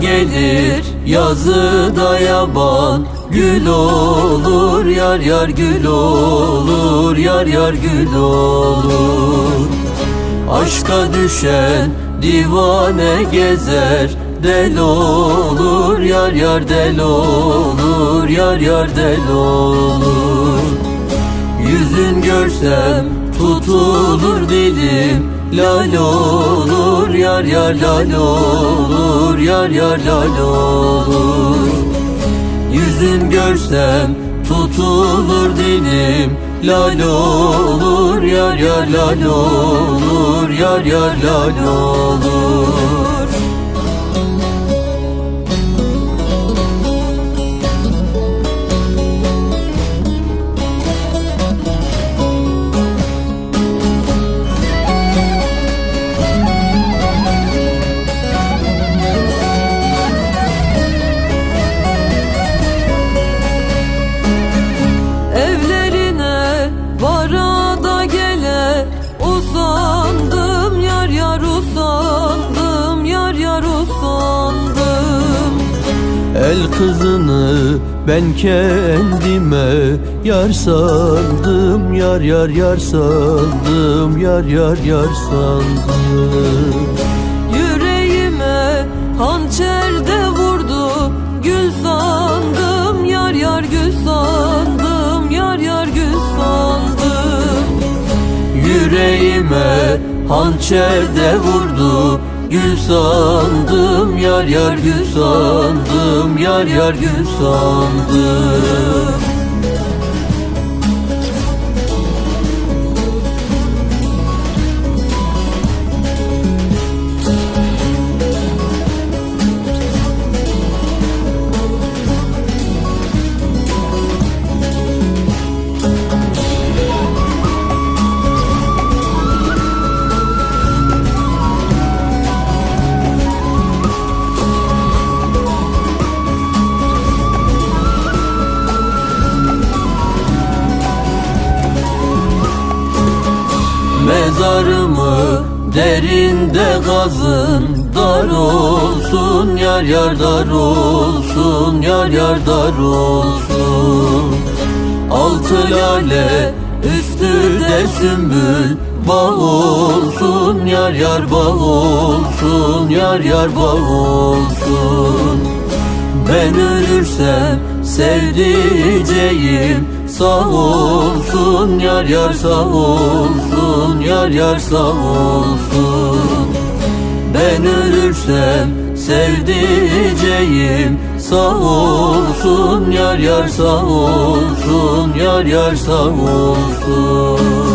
gelir yazıda yaban Gül olur yar yar gül olur Yar yar gül olur. Aşka düşen divane gezer Del olur yar yar del olur Yar yar del olur. Yüzün görsem tutulur dilim Lal olur yar yar lal olur Yar yar lal olur. Yüzün görsem tutulur dilim. Lal olur yar yar lal olur Yar yar lal olur kızını ben kendime Yar sandım Yar yar yar sandım Yar yar yar sandım. Yüreğime hançer de vurdu Gül sandım yar yar gül sandım Yar yar gül sandım. Yüreğime hançer de vurdu Gül sandım yar yar gül sandım Yar yar gül sandım Mezarımı derinde kazın Dar olsun yar yar dar olsun Yar yar dar olsun. Altı lale üstü de sümbül Bağ olsun yar yar bağ olsun Yar yar bağ olsun. Ben ölürsem sevdiceğim sağ olsun Yar yar sağ olsun Yar yar sağ olsun. Ben ölürsem sevdiceğim sağ olsun Yar yar sağ olsun Yar yar sağ olsun